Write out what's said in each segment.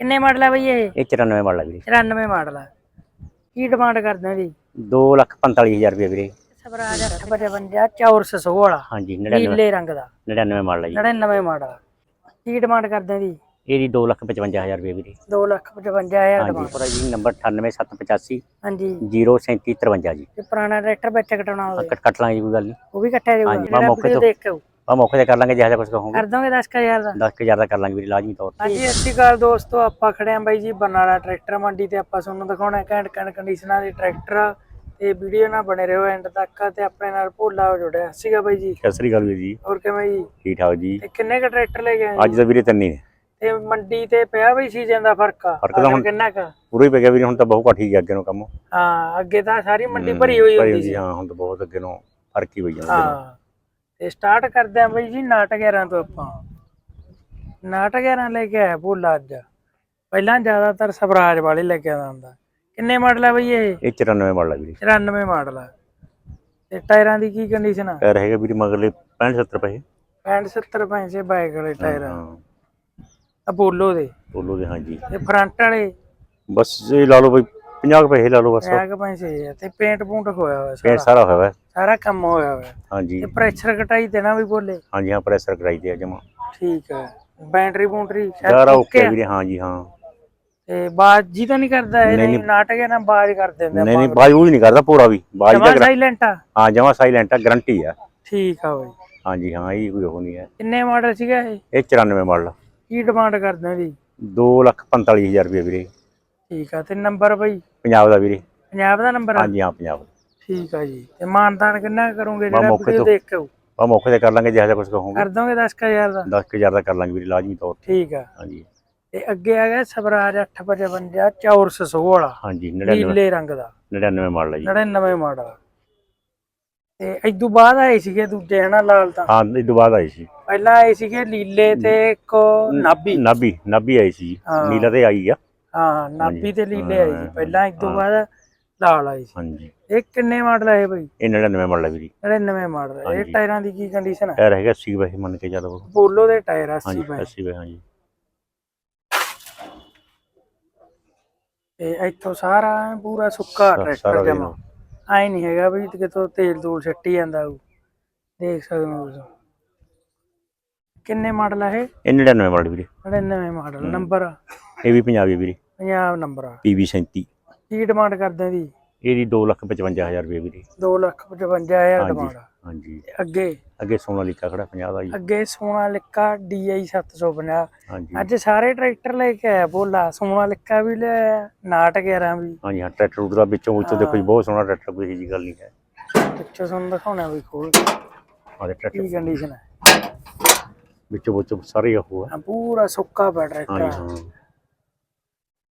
ਕਿੰਨੇ ਮਾਡਲ ਆ ਬਈ ਇਹ? ਇਹ 94 ਮਾਡਲ ਆ ਵੀਰੇ। 94 ਮਾਡਲ ਆ। ਕੀ ਡਿਮਾਂਡ ਕਰਦੇ ਹੋ ਜੀ? 2 ਲੱਖ 45000 ਰੁਪਏ ਵੀਰੇ। ਸਵਰਾਜ 855 ਚੌਰਸ ਸੌ ਵਾਲਾ। ਹਾਂਜੀ 99 ਨੀਲੇ ਰੰਗ ਦਾ। 99 ਮਾਡਲ ਆ ਜੀ। 99 ਮਾਡਲ ਕੀ ਡਿਮਾਂਡ ਕਰਦੇ ਹੋ ਜੀ? ਇਹ ਜੀ 2 ਲੱਖ 55000 ਰੁਪਏ ਵੀਰੇ। 2 ਲੱਖ 55000 ਹਾਂਜੀ ਪੂਰਾ ਜੀ ਨੰਬਰ 98785 ਹਾਂਜੀ। 03753 ਜੀ। ਤੇ ਪੁਰਾਣਾ ਟਰੈਕਟਰ ਵਿੱਚ ਕਟਾਉਣਾ ਆ ਹੋਵੇ। ਕੱਟ ਕੱਟ ਲਾਂਗੇ ਜੀ ਕੋਈ ਗੱਲ ਨਹੀਂ। ਉਹ ਵੀ ਕੱਟਿਆ ਜਾਊਗਾ। ਹਾਂਜੀ, ਜਿਹੜਾ ਮੌਕੇ ਵੀਡੀਓ ਤੋਂ। ਦੇਖ ਕੇ ਆਊ। ਆ ਮੌਕੇ ਤੇ ਕਰ ਲਾਂਗੇ ਜਿਹੜਾ ਕੁਝ ਕਹੋਗੇ। ਕਰ ਦੋਗੇ 10000 ਦਾ। 10000 ਦਾ ਕਰ ਲਾਂਗੇ ਵੀਰੇ ਲਾਜ਼ਮੀ ਤੌਰ ਤੇ। ਹਾਂਜੀ ਸ਼੍ਰੀ ਅਕਾਲ ਦੋਸਤੋ ਆਪਾਂ ਖੜੇ ਆਂ ਬਾਈ ਜੀ ਬਰਨਾਲਾ ਟਰੈਕਟਰ ਮੰਡੀ ਤੇ ਆਪਾਂ ਤੁਹਾਨੂੰ ਦਿਖਾਉਣਾ ਘੈਂਟ ਘੈਂਟ ਕੰਡੀਸ਼ਨਾਂ ਦੇ ਟਰੈਕਟਰ। ਤੇ ਵੀਡੀਓ ਨਾਲ ਬਣੇ ਰਹੋ ਐਂਡ ਤੱਕ ਤੇ ਆਪਣੇ ਨਾਲ ਭੋਲਾ ਜੁੜਿਆ। ਸੀਗਾ ਬਾਈ ਜੀ। ਸਤਿ ਸ੍ਰੀ ਅਕਾਲ ਵੀਰ ਜੀ। ਹੋਰ ਕਿਵੇਂ ਜੀ? ਠੀਕ ਠਾਕ ਜੀ। ਤੇ ਕਿੰਨੇ ਕ ਟਰੈਕਟਰ ਲੈ ਗਏ ਅੱਜ ਤਾਂ ਵੀਰੇ ਤੰਨੀ ਨੇ। ਤੇ ਮੰਡੀ ਤੇ ਪਿਆ ਬਈ ਸੀਜ਼ਨ ਦਾ ਫ਼ਰਕ? ਆ ਫ਼ਰਕ ਤਾਂ ਹੁਣ- ਕਿੰਨਾ ਕ? ਪੂਰਾ ਹੀ ਪੈ ਗਿਆ ਵੀਰੇ ਹੁਣ ਤਾਂ ਬਹੁਤ ਘੱਟ ਹੀ ਗਿਆ ਅੱਗੇ ਨੂੰ ਕੰਮ। ਹਾਂ ਅੱਗੇ ਤਾਂ ਸਾਰੀ ਮੰਡੀ ਭਰੀ ਹੋਈ ਹੁੰਦੀ ਸੀ ਹਾਂ ਹੁਣ ਤਾਂ ਬਹੁਤ ਅੱਗੇ ਨੂੰ ਫ਼ਰਕ ਹੀ ਹੋਈ ਜਾਂਦਾ। ਹਾਂ। ਤੇ ਸਟਾਰਟ ਕਰਦੇ ਆਂ ਬਈ ਜੀ ਨਾਟਕ 11 ਤੋਂ ਆਪਾਂ। ਨਾਟਕ 11 ਲੈ ਕੇ ਆਇਆ ਭੋਲਾ ਅੱਜ। ਪਹਿਲਾਂ ਜ਼ਿਆਦਾਤਰ ਸਵਰਾਜ ਵਾਲੇ ਲੈ ਕੇ ਆਉਂਦਾ ਹੁੰਦਾ। ਕਿੰਨੇ ਮਾਡਲ ਆ ਬਈ ਇਹ? ਇਹ 94 ਮਾਡਲ ਆ ਵੀਰੇ। 94 ਮਾਡਲ ਆ। ਤੇ ਟਾਇਰਾਂ ਦੀ ਕੀ ਕੰਡੀਸ਼ਨ ਆ? ਟਾਇਰ ਹੈਗਾ ਵੀਰੇ ਮਗਰਲੇ 65 70 ਪੈਸੇ 65 70 ਪੈਸੇ ਬਾਈਕ ਵਾਲੇ ਟਾਇਰ। ਆ ਅਪੋਲੋ ਦੇ। ਬੋਲੋ ਦੇ ਹਾਂਜੀ। ਤੇ ਫਰੰਟ ਵਾਲੇ। ਬਸ ਇਹ ਲਾ ਲਓ ਬਈ 50 ਕੁ ਪੈਸੇ ਲਾ ਲਓ ਬਸ। ਐਗ ਪੈਸੇ ਆ ਤੇ ਪੇਂਟ ਪੂੰਟ ਹੋਇਆ ਹੋਇਆ ਪੇਂਟ ਸਾਰਾ ਹੋਇਆ ਵਾ ਸਾਰਾ। ਕੰਮ ਹੋਇਆ ਹੋਇਆ। ਹਾਂਜੀ। ਤੇ ਪ੍ਰੈਸ਼ਰ ਘਟਾਈ ਦੇਣਾ ਵੀ ਬੋਲੇ। ਹਾਂਜੀ ਹਾਂ ਪ੍ਰੈਸ਼ਰ ਕਰਾਈ ਤੇ ਜਮਾ। ਠੀਕ ਹੈ ਬੈਟਰੀ ਬੂਟਰੀ ਸਾਰਾ ਓਕੇ ਵੀਰੇ ਹਾਂਜੀ ਹਾਂ। ਤੇ ਬਾਜ ਜੀ ਤਾਂ ਨਹੀਂ ਕਰਦਾ ਇਹ ਨਾਟਕ ਹੈ ਨਾ ਬਾਜ ਕਰ ਦਿੰਦੇ ਨਹੀਂ ਨਹੀਂ ਬਾਜ ਉਹ ਨਹੀਂ ਕਰਦਾ ਪੂਰਾ ਵੀ। ਬਾਜ ਜਮਾ ਦਾ ਸਾਇਲੈਂਟ ਆ। ਹਾਂ ਜਮਾ ਸਾਇਲੈਂਟ ਆ ਗਰੰਟੀ ਆ। ਠੀਕ ਆ ਬਈ। ਹਾਂਜੀ ਹਾਂ ਇਹ ਕੋਈ ਉਹ ਨਹੀਂ ਹੈ। ਕਿੰਨੇ ਮਾਡਲ ਸੀਗਾ ਇਹ? ਇਹ 94 ਮਾਡਲ ਕੀ ਡਿਮਾਂਡ ਕਰਦੇ ਹੋ ਜੀ? 2 ਲੱਖ 45000 ਰੁਪਏ ਵੀਰੇ। ਠੀਕ ਆ ਤੇ ਨੰਬਰ ਬਈ? ਪੰਜਾਬ ਦਾ ਵੀਰੇ। ਪੰਜਾਬ ਦਾ ਨੰਬਰ ਆ? ਹਾਂਜੀ ਹਾਂ ਪੰਜਾਬ ਠੀਕ ਆ ਜੀ। ਤੇ ਮਾਨਦਾਨ ਕਿੰਨਾ ਕੁ ਕਰੋਗੇ ਬਾ ਜਿਹੜਾ ਮੌਕੇ ਵੀਡੀਓ ਤੋਂ। ਦੇਖ ਕੇ ਆਊ? ਆ ਮੌਕੇ ਤੇ ਕਰ ਲਾਂਗੇ ਜਿਹੜਾ ਕੁਝ ਕਹੋਗੇ। ਕਰ ਦੋਗੇ 10000 ਦਾ? 10000 ਦਾ ਕਰ ਲਾਂਗੇ ਵੀਰੇ ਲਾਜ਼ਮੀ ਤੌਰ ਤੇ। ਠੀਕ ਆ। ਹਾਂਜੀ। ਤੇ ਅੱਗੇ ਆ ਗਿਆ ਸਵਰਾਜ 855 ਚੌਰਸ ਸੌ ਵਾਲਾ ਹਾਂਜੀ 99 ਨੀਲੇ ਰੰਗ ਦਾ। 99 ਮਾਡਲ ਆ ਜੀ। 99 ਮਾਡਲ। ਤੇ ਇਦੋਂ ਬਾਅਦ ਆਏ ਸੀਗੇ ਦੂਜੇ ਹਨਾ ਲਾਲ ਤਾਂ? ਹਾਂ ਇਹ ਤੋਂ ਬਾਅਦ ਆਈ ਸੀ। ਪਹਿਲਾਂ ਆਏ ਸੀਗੇ ਲੀਲੇ ਤੇ ਇੱਕ ਨਾਬੀ ਨਾਬੀ ਨਾਬੀ ਆਈ ਸੀ ਹਾਂ। ਨੀਲਾ ਤੇ ਆਈ ਆ। ਹਾਂ ਨਾਬੀ ਤੇ ਲੀਲੇ ਆਏ ਸੀ ਪਹਿਲਾਂ ਇਦੋਂ ਬਾਅਦ ਲਾਲ ਆਈ ਸੀ। ਹਾਂਜੀ। ਇਹ ਕਿੰਨੇ ਮਾਡਲ ਹੈ ਬਈ? ਇਹ 99 ਮਾਡਲ ਆ ਵੀਰੇ। 99 ਮਾਡਲ ਇਹ। ਟਾਇਰਾਂ ਦੀ ਕੀ ਕੰਡੀਸ਼ਨ ਹੈ ਟਾਇਰ ਹੈਗਾ 80 ਪੈਸੇ ਮੰਨ ਕੇ ਚੱਲੋ ਪੋਲੋ ਦੇ ਟਾਇਰ 80 ਹਾਂਜੀ ਪਏ 80 ਪੈਸੇ ਹਾਂਜੀ। ਤੇ ਇੱਥੋਂ ਸਾਰਾ ਪੂਰਾ ਸੁੱਕਾ ਟਰੈਕਟਰ ਜਮਾ। ਐ ਨਹੀਂ ਹੈਗਾ ਵੀ ਕਿਤੋਂ ਤੇਲ ਤੂਲ ਛੱਟੀ ਜਾਂਦਾ ਹੋਊ ਦੇਖ ਸਕਦੇ ਹੋ ਤੁਸੀਂ। ਕਿੰਨੇ ਮਾਡਲ ਹੈ ਇਹ? ਇਹ 99 ਮਾਡਲ ਵੀਰੇ। 99 ਮਾਡਲ ਨੰਬਰ ਇਹ ਵੀ ਪੰਜਾਬੀ ਵੀਰੇ। ਪੰਜਾਬ ਨੰਬਰ ਆ। PV 37 ਕੀ ਡਿਮਾਂਡ ਕਰਦੇ ਦੀ ਇਹਦੀ 255000 ਰੁਪਏ ਵੀਰੇ। 2 ਲੱਖ 55000 ਹਾਂਜੀ ਡਿਮਾਂਡ ਹਾਂਜੀ। ਅੱਗੇ? ਅੱਗੇ ਸੋਨਾਲੀਕਾ ਖੜਾ 50 ਦਾ ਜੀ। ਅੱਗੇ ਸੋਨਾਲਿਕਾ DI 750 ਹਾਂਜੀ। ਅੱਜ ਸਾਰੇ ਟਰੈਕਟਰ ਲੈ ਕੇ ਆਇਆ ਬੋਲਾ ਸੋਨਾਲਿਕਾ ਵੀ ਲੈ ਆਇਆ, ਨਾਟ 11 ਵੀ। ਹਾਂਜੀ ਹਾਂ ਟਰੈਕਟਰ ਰੂਟ ਦਾ ਵਿੱਚੋਂ ਵਿੱਚੋਂ ਦੇਖੋ ਜੀ ਬਹੁਤ ਸੋਹਣਾ ਟਰੈਕਟਰ ਕੋਈ ਜਿਹੀ ਗੱਲ ਨਹੀਂ ਹੈ। ਪਿੱਛੋਂ ਤੁਹਾਨੂੰ ਦਿਖਾਉਣਾ ਵੀ ਖੋਲ। ਕੇ ਆਹ ਟਰੈਕਟਰ। ਕੀ ਕੰਡੀਸ਼ਨ ਹੈ? ਵਿੱਚੋਂ ਵਿੱਚੋਂ ਸਾਰੇ ਉਹ ਆ। ਪੂਰਾ ਸੁੱਕਾ ਪਿਆ ਟਰੈਕਟਰ। ਹਾਂਜੀ ਹਾਂ।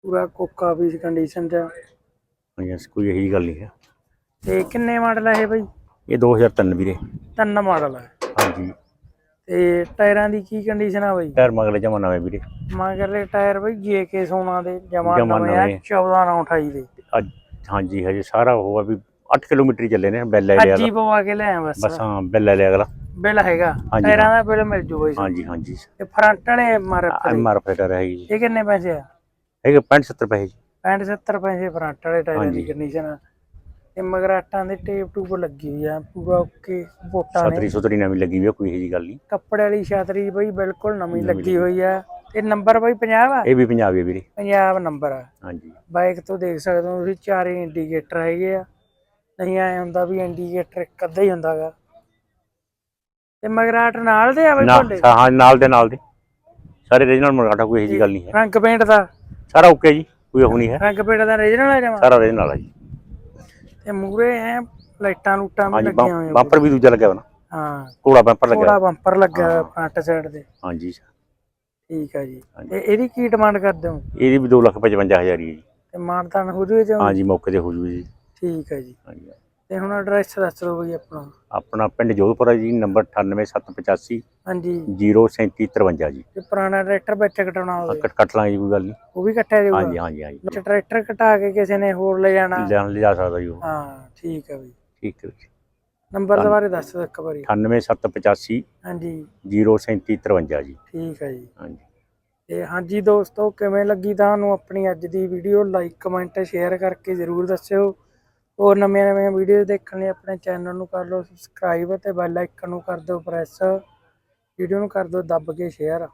ਪੂਰਾ ਕੋਕਾ ਵੀ ਕੰਡੀਸ਼ਨ ਚ। ਹਾਂਜੀ ਹਾਂ, ਕੋਈ ਇਹੋ ਗੱਲ ਨਹੀਂ ਹੈ। ਤੇ ਕਿੰਨੇ ਮਾਡਲ ਹੈ ਇਹ ਬਈ? ਇਹ 2003 ਵੀਰੇ। ਤਿੰਨ ਮਾਡਲ ਹੈ ਹਾਂਜੀ। ਤੇ ਟਾਇਰਾਂ ਦੀ ਕੀ ਕੰਡੀਸ਼ਨ ਆ ਬਈ? ਟਾਇਰ ਮਗਲੇ ਜਮਾ ਨਵੇਂ ਵੀਰੇ। ਮਗਰਲੇ ਟਾਇਰ ਬਈ ਜੇਕੇ ਸੋਨਾ ਦੇ ਜਮਾ ਜਮਾਂ ਨਵੇਂ ਆ ਨਵੇਂ। 14 ਨਾਲ 28 ਦੇ। ਅੱਜ ਹਾਂਜੀ ਹਜੇ ਸਾਰਾ ਉਹ ਆ ਵੀ 8 ਕਿਲੋਮੀਟਰ ਹੀ ਚੱਲੇ ਨੇ ਬੈਲ ਲੈ ਲਿਆ ਅੱਜ ਹੀ ਪਵਾ ਕੇ ਲਿਆ ਬਸ। ਬਸ ਹਾਂ ਬੈਲ ਲੈ ਲਿਆ ਅਗਲਾ। ਬਿੱਲ ਹੈਗਾ। ਹਾਂਜੀ, ਟਾਇਰਾਂ ਦਾ ਬਿੱਲ ਮਿਲ ਜੀ ਹਾਂਜੀ ਹਾਂਜੀ। ਤੇ ਫਰੰਟ ਵਾਲੇ ਮਾਰ ਐਮ ਆਰ ਫੈਟਰ ਹੈ ਜੀ। ਇਹ ਕਿੰਨੇ ਪੈਸੇ ਆ? ਹੈਗੇ 65 70 ਪੈਸੇ ਜੀ। 65 70 ਪੈਸੇ ਫਰੰਟ ਵਾਲੇ ਟਾਇਰਾਂ ਦੀ। ਕੰਡੀਸ਼ਨ ਤੇ ਮਗਰਾਟਾਂ ਦੇ ਟੇਪ ਟੂਪ ਲੱਗੀ ਹੋਈ ਆ ਪੂਰਾ ਓਕੇ ਬੋਟਾਂ ਨੇ। ਸਤਰੀ ਸੁਤਰੀ ਨਵੀਂ ਲੱਗੀ ਵੀ ਆ, ਕੋਈ ਇਹੋ ਜਿਹੀ ਗੱਲ ਨਹੀਂ। ਕੱਪੜੇ ਵਾਲੀ ਛਤਰੀ ਬਈ ਬਿਲਕੁਲ ਨਵੀਂ ਲੱਗੀ ਹੋਈ ਆ। ਤੇ ਨੰਬਰ ਬਈ 50 ਆ ਇਹ ਵੀ ਪੰਜਾਬੀ ਆ ਵੀਰੇ। ਪੰਜਾਬ ਨੰਬਰ ਆ। ਹਾਂਜੀ। ਬਾਈਕ ਤੋਂ ਦੇਖ ਸਕਦੇ ਹੋ ਤੁਸੀਂ ਚਾਰੇ ਇੰਡੀਕੇਟਰ ਹੈਗੇ ਆ। ਨਹੀਂ ਐ ਹੁੰਦਾ ਵੀ ਇੰਡੀਕੇਟਰ ਇੱਕ ਅੱਧਾ ਹੀ ਹੁੰਦਾਗਾ ਤੇ ਮਗਰਾਟ ਨਾਲ ਦੇ ਆ ਬਈ ਭੋਲੇ ਹਾਂ ਨਾਲ ਦੇ ਨਾਲ ਦੇ। ਸਾਰੇ ਰੀਜਨਲ ਮਰਾਠਾ ਕੋਈ ਇਹੋ ਜਿਹੀ ਗੱਲ ਨਹੀਂ ਹੈ। ਰੰਗ ਪੇਂਟ ਦਾ? ਸਾਰਾ ਓਕੇ ਜੀ ਕੋਈ ਉਹ ਨਹੀਂ ਹੈ। ਰੰਗ ਪੇਂਟ ਦਾ ਰੀਜਨਲ ਆ ਜਮਾ? ਸਾਰਾ ਰੀਜਨਲ ਆ ਜੀ। ਤੇ ਮੂਰੇ ਐ ਲਾਈਟਾਂ ਲੂਟਾਂ ਵੀ ਹਾਂਜੀ ਲੱਗੀਆਂ ਹੋਈਆਂ ਬੰਪਰ ਵੀ ਦੂਜਾ ਲੱਗਿਆ ਨਾ ਹਾਂ। ਕੋੜਾ ਬੰਪਰ ਲੱਗਿਆ। ਥੋੜਾ ਬੰਪਰ ਲੱਗਾ ਫਰੰਟ ਸਾਈਡ ਦੇ ਹਾਂਜੀ। ਠੀਕ ਆ ਜੀ। ਤੇ ਇਹਦੀ ਕੀ ਡਿਮਾਂਡ ਕਰਦੇ ਹੋ? ਇਹਦੀ ਵੀ 255000 ਹੀ ਹੈ ਜੀ। ਤੇ ਮਾਨਤਾਨ ਹੋ ਜੂਏ ਜੋ ਹਾਂਜੀ ਮੌਕੇ ਤੇ ਹੋ ਜੂ ਜੀ। ਠੀਕ ਆ ਜੀ। ਹਾਂਜੀ। ਤੇ ਹੁਣ ਐਡਰੈਸ ਦੱਸ ਦਿਓ ਬਈ ਆਪਣਾ। ਆਪਣਾ ਪਿੰਡ ਜੋਧਪੁਰ ਹੈ ਜੀ ਨੰਬਰ 98785 ਹਾਂਜੀ। 03753 ਜੀ। ਤੇ ਪੁਰਾਣਾ ਟਰੈਕਟਰ ਵਿੱਚ ਕਟਾਉਣਾ ਹੋਵੇ। ਕੱਟ ਕੱਟ ਲਾਂਗੇ ਜੀ ਕੋਈ ਗੱਲ ਨਹੀਂ ਉਹ ਵੀ ਕੱਟਿਆ ਜਾਊਗਾ? ਹਾਂਜੀ ਹਾਂਜੀ ਹਾਂਜੀ। ਟਰੈਕਟਰ ਕਟਾ ਕੇ ਕਿਸੇ ਨੇ ਹੋਰ ਲੈ ਜਾਣਾ। ਲੈਣ ਲਿਜਾ ਸਕਦਾ ਜੀ ਹਾਂ ਠੀਕ ਆ ਬਈ। ਠੀਕ ਹੈ ਜੀ। ਨੰਬਰ ਦੁਬਾਰੇ ਦੱਸ ਦਿਓ ਇੱਕ ਵਾਰੀ। 98785 ਹਾਂਜੀ। 03753 ਜੀ। ਠੀਕ ਆ ਜੀ। ਹਾਂਜੀ। ਤੇ ਹਾਂਜੀ ਦੋਸਤੋ ਕਿਵੇਂ ਲੱਗੀ ਤੁਹਾਨੂੰ ਆਪਣੀ ਅੱਜ ਦੀ ਵੀਡੀਓ ਲਾਈਕ ਕਮੈਂਟ ਸ਼ੇਅਰ ਕਰਕੇ ਜ਼ਰੂਰ ਦੱਸਿਓ। ਹੋਰ ਨਵੀਆਂ ਨਵੀਆਂ ਵੀਡੀਓ ਦੇਖਣ ਲਈ ਆਪਣੇ ਚੈਨਲ ਨੂੰ ਕਰ ਲਓ ਸਬਸਕ੍ਰਾਈਬ ਅਤੇ ਬੈਲ ਆਈਕਨ ਨੂੰ ਕਰ ਦਿਓ ਪ੍ਰੈਸ ਵੀਡੀਓ ਨੂੰ ਕਰ ਦਿਓ, ਦੱਬ ਕੇ ਸ਼ੇਅਰ